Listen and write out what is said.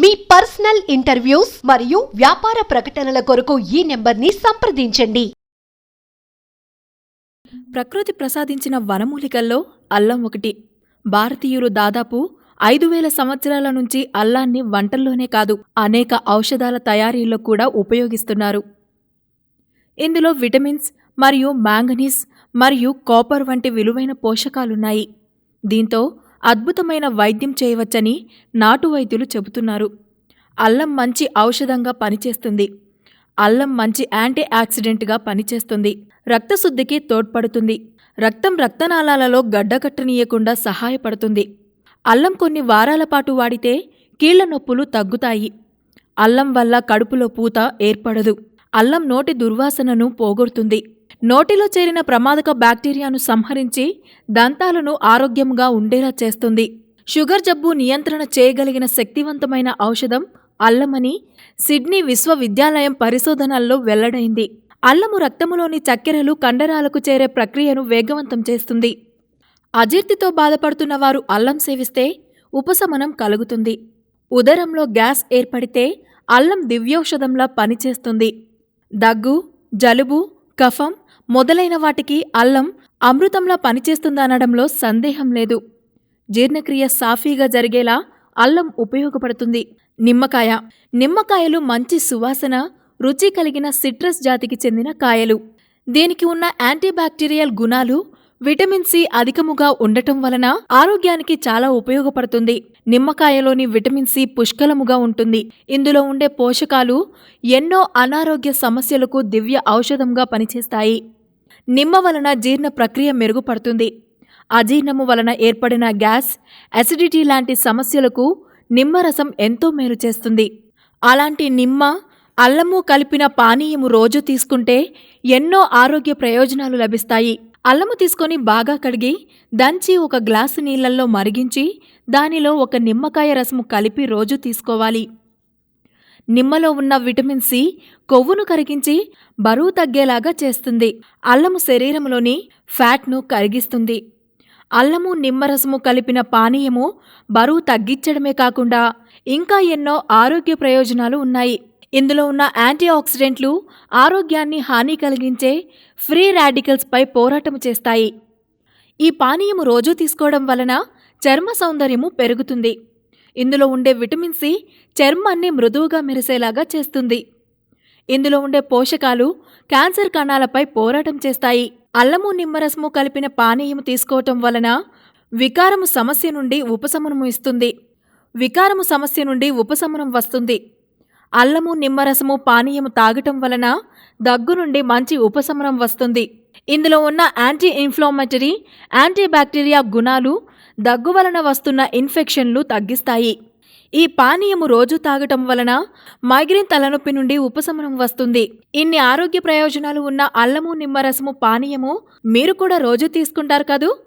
మీ personal interviews మరియు వ్యాపార ప్రకటనల కొరకు ఈ నెంబర్ని సంప్రదించండి. ప్రకృతి ప్రసాదించిన వనమూలికల్లో అల్లం ఒకటి. భారతీయులు దాదాపు ఐదు వేల సంవత్సరాల నుంచి అల్లాన్ని వంటల్లోనే కాదు అనేక ఔషధాల తయారీలో కూడా ఉపయోగిస్తున్నారు. ఇందులో విటమిన్స్ మరియు మ్యాంగనీస్ మరియు కాపర్ వంటి విలువైన పోషకాలున్నాయి. దీంతో అద్భుతమైన వైద్యం చేయవచ్చని నాటు వైద్యులు చెబుతున్నారు. అల్లం మంచి ఔషధంగా పనిచేస్తుంది. అల్లం మంచి యాంటీ ఆక్సిడెంట్గా పనిచేస్తుంది. రక్తశుద్ధికి తోడ్పడుతుంది. రక్తం రక్తనాళాలలో గడ్డకట్టనీయకుండా సహాయపడుతుంది. అల్లం కొన్ని వారాల పాటు వాడితే కీళ్ళ నొప్పులు తగ్గుతాయి. అల్లం వల్ల కడుపులో పూత ఏర్పడదు. అల్లం నోటి దుర్వాసనను పోగొడుతుంది. నోటిలో చేరిన ప్రమాదక బ్యాక్టీరియాను సంహరించి దంతాలను ఆరోగ్యంగా ఉండేలా చేస్తుంది. షుగర్ జబ్బు నియంత్రణ చేయగలిగిన శక్తివంతమైన ఔషధం అల్లమని సిడ్నీ విశ్వవిద్యాలయం పరిశోధనల్లో వెల్లడైంది. అల్లము రక్తములోని చక్కెరలు కండరాలకు చేరే ప్రక్రియను వేగవంతం చేస్తుంది. అజీర్తితో బాధపడుతున్న వారు అల్లం సేవిస్తే ఉపశమనం కలుగుతుంది. ఉదరంలో గ్యాస్ ఏర్పడితే అల్లం దివ్యౌషధంలా పనిచేస్తుంది. దగ్గు జలుబు కఫం మొదలైన వాటికి అల్లం అమృతంలా పనిచేస్తుందనడంలో సందేహం లేదు. జీర్ణక్రియ సాఫీగా జరిగేలా అల్లం ఉపయోగపడుతుంది. నిమ్మకాయ. నిమ్మకాయలు మంచి సువాసన రుచి కలిగిన సిట్రస్ జాతికి చెందిన కాయలు. దీనికి ఉన్న యాంటీబ్యాక్టీరియల్ గుణాలు విటమిన్ సి అధికముగా ఉండటం వలన ఆరోగ్యానికి చాలా ఉపయోగపడుతుంది. నిమ్మకాయలోని విటమిన్ సి పుష్కలముగా ఉంటుంది. ఇందులో ఉండే పోషకాలు ఎన్నో అనారోగ్య సమస్యలకు దివ్య ఔషధంగా పనిచేస్తాయి. నిమ్మ వలన జీర్ణ ప్రక్రియ మెరుగుపడుతుంది. అజీర్ణము వలన ఏర్పడిన గ్యాస్ అసిడిటీ లాంటి సమస్యలకు నిమ్మరసం ఎంతో మేలు చేస్తుంది. అలాంటి నిమ్మ అల్లము కలిపిన పానీయము రోజు తీసుకుంటే ఎన్నో ఆరోగ్య ప్రయోజనాలు లభిస్తాయి. అల్లము తీసుకొని బాగా కడిగి దంచి ఒక గ్లాసు నీళ్ళల్లో మరిగించి దానిలో ఒక నిమ్మకాయ రసము కలిపి రోజు తీసుకోవాలి. నిమ్మలో ఉన్న విటమిన్ సి కొవ్వును కరిగించి బరువు తగ్గేలాగా చేస్తుంది. అల్లము శరీరంలోని ఫ్యాట్ను కరిగిస్తుంది. అల్లము నిమ్మరసము కలిపిన పానీయము బరువు తగ్గించడమే కాకుండా ఇంకా ఎన్నో ఆరోగ్య ప్రయోజనాలు ఉన్నాయి. ఇందులో ఉన్న యాంటీ ఆక్సిడెంట్లు ఆరోగ్యాన్ని హాని కలిగించే ఫ్రీ రాడికల్స్పై పోరాటం చేస్తాయి. ఈ పానీయము రోజూ తీసుకోవడం వలన చర్మ సౌందర్యము పెరుగుతుంది. ఇందులో ఉండే విటమిన్ సి చర్మాన్ని మృదువుగా మెరిసేలాగా చేస్తుంది. ఇందులో ఉండే పోషకాలు క్యాన్సర్ కణాలపై పోరాటం చేస్తాయి. అల్లము నిమ్మరసము కలిపిన పానీయము తీసుకోవటం వలన వికారము సమస్య నుండి ఉపశమనము ఇస్తుంది. వికారము సమస్య నుండి ఉపశమనం వస్తుంది. అల్లము నిమ్మరసము పానీయము తాగటం వలన దగ్గు నుండి మంచి ఉపశమనం వస్తుంది. ఇందులో ఉన్న యాంటీ ఇన్ఫ్లామేటరీ యాంటీ బ్యాక్టీరియా గుణాలు దగ్గు వలన వస్తున్న ఇన్ఫెక్షన్లు తగ్గిస్తాయి. ఈ పానీయము రోజు తాగటం వలన మైగ్రేన్ తలనొప్పి నుండి ఉపశమనం వస్తుంది. ఇన్ని ఆరోగ్య ప్రయోజనాలు ఉన్న అల్లము నిమ్మరసము పానీయము మీరు కూడా రోజు తీసుకుంటారు కదూ?